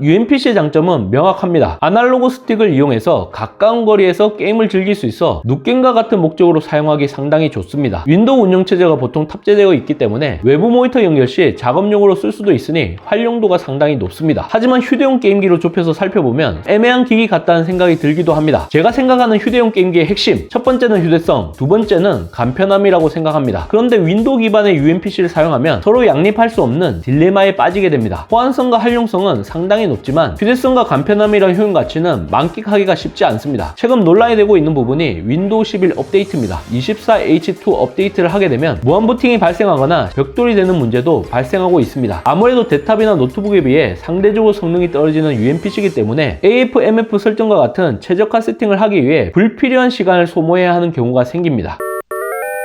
UMPC의 장점은 명확합니다. 아날로그 스틱을 이용해서 가까운 거리에서 게임을 즐길 수 있어 눕겐과 같은 목적으로 사용하기 상당히 좋습니다. 윈도우 운영체제가 보통 탑재되어 있기 때문에 외부 모니터 연결 시 작업용으로 쓸 수도 있으니 활용도가 상당히 높습니다. 하지만 휴대용 게임기로 좁혀서 살펴보면 애매한 기기 같다는 생각이 들기도 합니다. 제가 생각하는 휴대용 게임기의 핵심 첫 번째는 휴대성, 두 번째는 간편함이라고 생각합니다. 그런데 윈도우 기반의 UMPC를 사용하면 서로 양립할 수 없는 딜레마에 빠지게 됩니다. 호환성과 활용성은 상당히 높지만 휴대성과 간편함이란 효용 가치는 만끽하기가 쉽지 않습니다. 최근 논란이 되고 있는 부분이 윈도우 11 업데이트입니다. 24H2 업데이트를 하게 되면 무한 부팅이 발생하거나 벽돌이 되는 문제도 발생하고 있습니다. 아무래도 데스탑이나 노트북에 비해 상대적으로 성능이 떨어지는 UMPC이기 때문에 AF, MF 설정과 같은 최적화 세팅을 하기 위해 불필요한 시간을 소모해야 하는 경우가 생깁니다.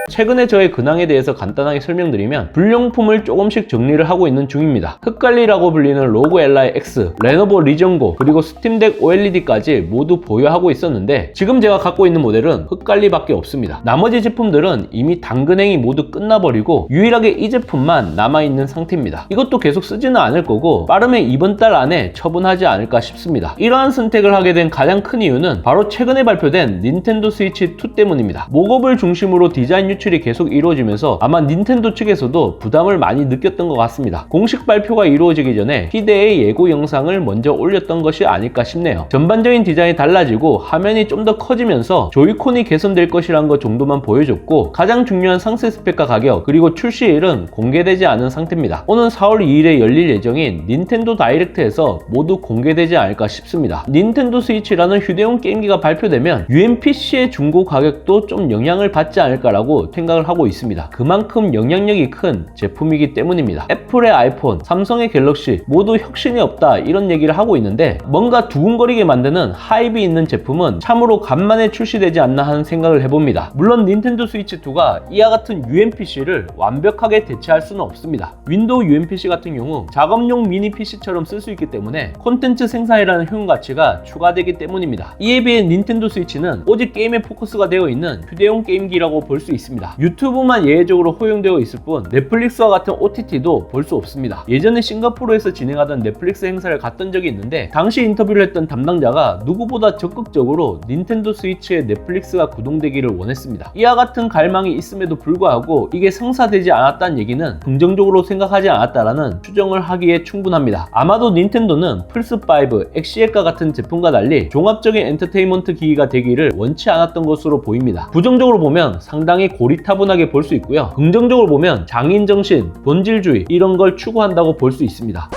최근에 저의 근황에 대해서 간단하게 설명드리면 불량품을 조금씩 정리를 하고 있는 중입니다. 흑갈리라고 불리는 로그 LI X, 레노버 리전고, 그리고 스팀덱 OLED까지 모두 보유하고 있었는데 지금 제가 갖고 있는 모델은 흑갈리밖에 없습니다. 나머지 제품들은 이미 당근행이 모두 끝나버리고 유일하게 이 제품만 남아있는 상태입니다. 이것도 계속 쓰지는 않을 거고 빠르면 이번 달 안에 처분하지 않을까 싶습니다. 이러한 선택을 하게 된 가장 큰 이유는 바로 최근에 발표된 닌텐도 스위치 2 때문입니다. 목업을 중심으로 디자인 유출이 계속 이루어지면서 아마 닌텐도 측에서도 부담을 많이 느꼈던 것 같습니다. 공식 발표가 이루어지기 전에 희대의 예고 영상을 먼저 올렸던 것이 아닐까 싶네요. 전반적인 디자인이 달라지고 화면이 좀 더 커지면서 조이콘이 개선될 것이란 것 정도만 보여줬고 가장 중요한 상세 스펙과 가격 그리고 출시일은 공개되지 않은 상태입니다. 오는 4월 2일에 열릴 예정인 닌텐도 다이렉트에서 모두 공개되지 않을까 싶습니다. 닌텐도 스위치라는 휴대용 게임기가 발표되면 UMPC의 중고 가격도 좀 영향을 받지 않을까라고 생각을 하고 있습니다. 그만큼 영향력이 큰 제품이기 때문입니다. 애플의 아이폰, 삼성의 갤럭시 모두 혁신이 없다 이런 얘기를 하고 있는데 뭔가 두근거리게 만드는 하이브 있는 제품은 참으로 간만에 출시되지 않나 하는 생각을 해봅니다. 물론 닌텐도 스위치 2가 이와 같은 UMPC를 완벽하게 대체할 수는 없습니다. 윈도우 UMPC 같은 경우 작업용 미니 PC처럼 쓸 수 있기 때문에 콘텐츠 생산이라는 효용 가치가 추가되기 때문입니다. 이에 비해 닌텐도 스위치는 오직 게임에 포커스가 되어 있는 휴대용 게임기라고 볼 수 있습니다. 유튜브만 예외적으로 허용되어 있을 뿐 넷플릭스와 같은 OTT도 볼 수 없습니다. 예전에 싱가포르에서 진행하던 넷플릭스 행사를 갔던 적이 있는데 당시 인터뷰를 했던 담당자가 누구보다 적극적으로 닌텐도 스위치에 넷플릭스가 구동되기를 원했습니다. 이와 같은 갈망이 있음에도 불구하고 이게 성사되지 않았다는 얘기는 긍정적으로 생각하지 않았다라는 추정을 하기에 충분합니다. 아마도 닌텐도는 플스5, 엑시엑과 같은 제품과 달리 종합적인 엔터테인먼트 기기가 되기를 원치 않았던 것으로 보입니다. 부정적으로 보면 상당히 고 리타분하게 볼 수 있고요. 긍정적으로 보면 장인정신, 본질주의 이런 걸 추구한다고 볼 수 있습니다.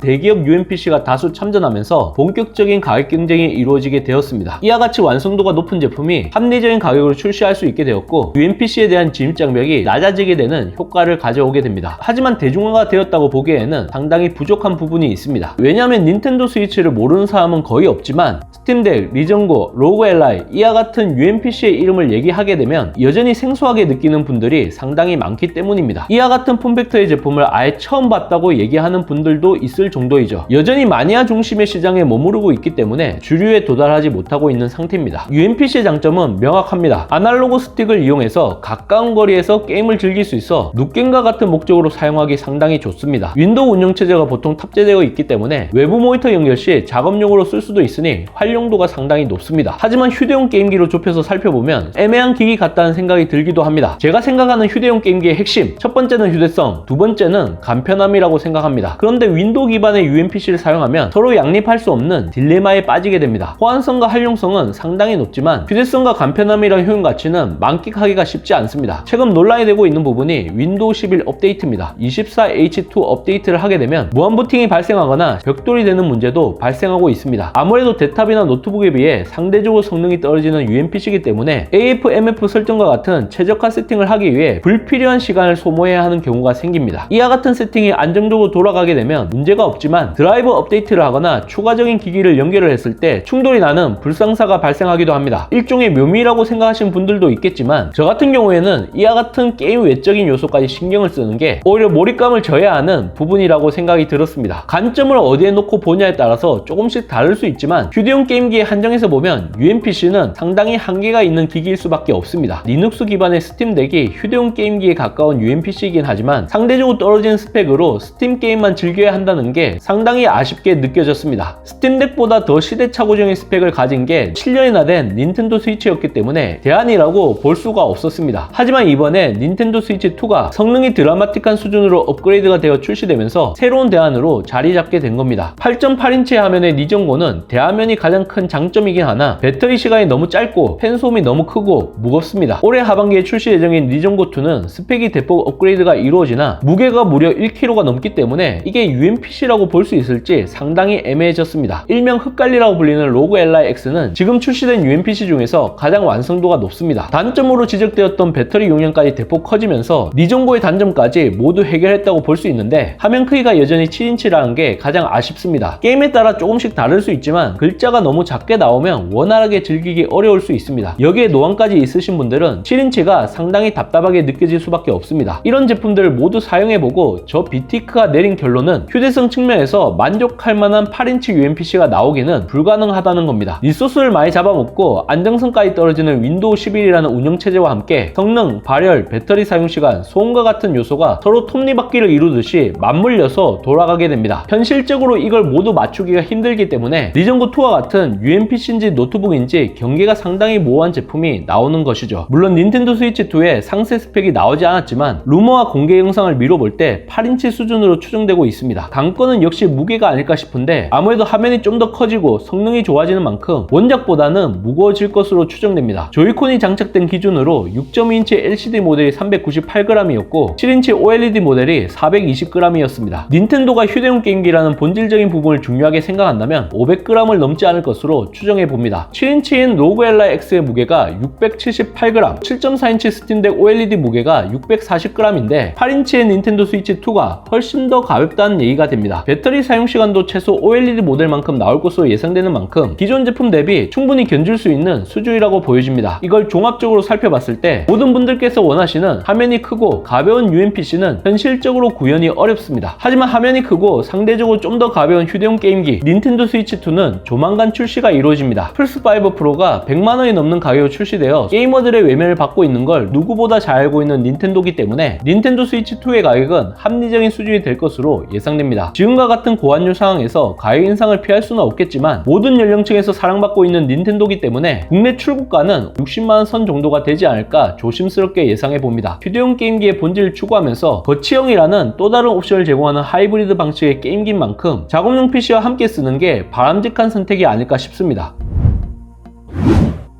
대기업 UMPC가 다수 참전하면서 본격적인 가격 경쟁이 이루어지게 되었습니다. 이와 같이 완성도가 높은 제품이 합리적인 가격으로 출시할 수 있게 되었고 UMPC에 대한 진입 장벽이 낮아지게 되는 효과를 가져오게 됩니다. 하지만 대중화가 되었다고 보기에는 상당히 부족한 부분이 있습니다. 왜냐하면 닌텐도 스위치를 모르는 사람은 거의 없지만 스팀덱, 리전고, 로그 LI 이와 같은 UMPC의 이름을 얘기하게 되면 여전히 생소하게 느끼는 분들이 상당히 많기 때문입니다. 이와 같은 폼팩터의 제품을 아예 처음 봤다고 얘기하는 분들도 있을 정도이죠. 여전히 마니아 중심의 시장에 머무르고 있기 때문에 주류에 도달하지 못하고 있는 상태입니다. UMPC의 장점은 명확합니다. 아날로그 스틱을 이용해서 가까운 거리에서 게임을 즐길 수 있어 눕겐과 같은 목적으로 사용하기 상당히 좋습니다. 윈도우 운영체제가 보통 탑재되어 있기 때문에 외부 모니터 연결 시 작업용으로 쓸 수도 있으니 활용도가 상당히 높습니다. 하지만 휴대용 게임기로 좁혀서 살펴보면 애매한 기기 같다는 생각이 들기도 합니다. 제가 생각하는 휴대용 게임기의 핵심 첫 번째는 휴대성, 두 번째는 간편함이라고 생각합니다. 그런데 윈도우 기반의 UMPC를 사용하면 서로 양립할 수 없는 딜레마에 빠지게 됩니다. 호환성과 활용성은 상당히 높지만 휴대성과 간편함이란 효용 가치는 만끽하기가 쉽지 않습니다. 최근 논란이 되고 있는 부분이 윈도우 11 업데이트입니다. 24H2 업데이트를 하게 되면 무한 부팅이 발생하거나 벽돌이 되는 문제도 발생하고 있습니다. 아무래도 데스탑이나 노트북에 비해 상대적으로 성능이 떨어지는 UMPC이기 때문에 AF, MF 설정과 같은 최적화 세팅을 하기 위해 불필요한 시간을 소모해야 하는 경우가 생깁니다. 이와 같은 세팅이 안정적으로 돌아가게 되면 문제가 없지만 드라이버 업데이트를 하거나 추가적인 기기를 연결을 했을 때 충돌이 나는 불상사가 발생하기도 합니다. 일종의 묘미라고 생각하시는 분들도 있겠지만 저 같은 경우에는 이와 같은 게임 외적인 요소까지 신경을 쓰는 게 오히려 몰입감을 져야 하는 부분이라고 생각이 들었습니다. 관점을 어디에 놓고 보냐에 따라서 조금씩 다를 수 있지만 휴대용 게임 기에 한정해서 보면 UMPC는 상당히 한계가 있는 기기일 수밖에 없습니다. 리눅스 기반의 스팀덱이 휴대용 게임기에 가까운 UMPC이긴 하지만 상대적으로 떨어진 스펙으로 스팀 게임만 즐겨야 한다는 게 상당히 아쉽게 느껴졌습니다. 스팀덱보다 더 시대착오적인 스펙을 가진 게 7년이나 된 닌텐도 스위치였기 때문에 대안이라고 볼 수가 없었습니다. 하지만 이번에 닌텐도 스위치 2가 성능이 드라마틱한 수준으로 업그레이드가 되어 출시되면서 새로운 대안으로 자리 잡게 된 겁니다. 8.8인치 화면의 니전고는 대화면이 가장 큰 장점이긴 하나 배터리 시간이 너무 짧고 팬소음이 너무 크고 무겁습니다. 올해 하반기에 출시 예정인 니전고 2는 스펙이 대폭 업그레이드가 이루어지나 무게가 무려 1kg가 넘기 때문에 이게 UMPC라고 볼 수 있을지 상당히 애매해졌습니다. 일명 흑갈리라고 불리는 로그 LI X는 지금 출시된 UMPC 중에서 가장 완성도가 높습니다. 단점으로 지적되었던 배터리 용량까지 대폭 커지면서 니전고의 단점까지 모두 해결했다고 볼 수 있는데 화면 크기가 여전히 7인치라는 게 가장 아쉽습니다. 게임에 따라 조금씩 다를 수 있지만 글자가 너무 작게 나오면 원활하게 즐기기 어려울 수 있습니다. 여기에 노안까지 있으신 분들은 7인치가 상당히 답답하게 느껴질 수밖에 없습니다. 이런 제품들을 모두 사용해보고 저 비티크가 내린 결론은 휴대성 측면에서 만족할 만한 8인치 UMPC가 나오기는 불가능하다는 겁니다. 리소스를 많이 잡아먹고 안정성까지 떨어지는 윈도우 11이라는 운영체제와 함께 성능, 발열, 배터리 사용시간, 소음과 같은 요소가 서로 톱니바퀴를 이루듯이 맞물려서 돌아가게 됩니다. 현실적으로 이걸 모두 맞추기가 힘들기 때문에 리전고 2와 같은 UMPC인지 노트북인지 경계가 상당히 모호한 제품이 나오는 것이죠. 물론 닌텐도 스위치 2의 상세 스펙이 나오지 않았지만 루머와 공개 영상을 미뤄볼 때 8인치 수준으로 추정되고 있습니다. 관건은 역시 무게가 아닐까 싶은데 아무래도 화면이 좀 더 커지고 성능이 좋아지는 만큼 원작보다는 무거워질 것으로 추정됩니다. 조이콘이 장착된 기준으로 6.2인치 LCD 모델이 398g이었고 7인치 OLED 모델이 420g이었습니다. 닌텐도가 휴대용 게임기라는 본질적인 부분을 중요하게 생각한다면 500g을 넘지 않을 것으로 추정해 봅니다. 7인치인 로그 엘라 X의 무게가 678g, 7.4인치 스팀덱 OLED 무게가 640g인데 8인치의 닌텐도 스위치 2가 훨씬 더 가볍다는 얘기가 됩니다. 배터리 사용 시간도 최소 OLED 모델만큼 나올 것으로 예상되는 만큼 기존 제품 대비 충분히 견줄 수 있는 수준이라고 보여집니다. 이걸 종합적으로 살펴봤을 때 모든 분들께서 원하시는 화면이 크고 가벼운 UMPC는 현실적으로 구현이 어렵습니다. 하지만 화면이 크고 상대적으로 좀 더 가벼운 휴대용 게임기 닌텐도 스위치 2는 조만간 출시가 이루어집니다. 플스5 프로가 100만원이 넘는 가격으로 출시되어 게이머들의 외면을 받고 있는 걸 누구보다 잘 알고 있는 닌텐도기 때문에 닌텐도 스위치 2의 가격은 합리적인 수준이 될 것으로 예상됩니다. 지금과 같은 고환율 상황에서 가격 인상을 피할 수는 없겠지만 모든 연령층에서 사랑받고 있는 닌텐도기 때문에 국내 출고가는 60만원 선 정도가 되지 않을까 조심스럽게 예상해 봅니다. 휴대용 게임기의 본질을 추구하면서 거치형이라는 또 다른 옵션을 제공하는 하이브리드 방식의 게임기인 만큼 작업용 PC와 함께 쓰는 게 바람직한 선택이 아닐까 싶습니다.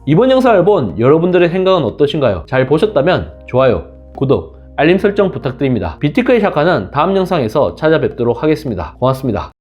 이번 영상을 본 여러분들의 생각은 어떠신가요? 잘 보셨다면 좋아요, 구독, 알림 설정 부탁드립니다. 비티크의 샤카는 다음 영상에서 찾아뵙도록 하겠습니다. 고맙습니다.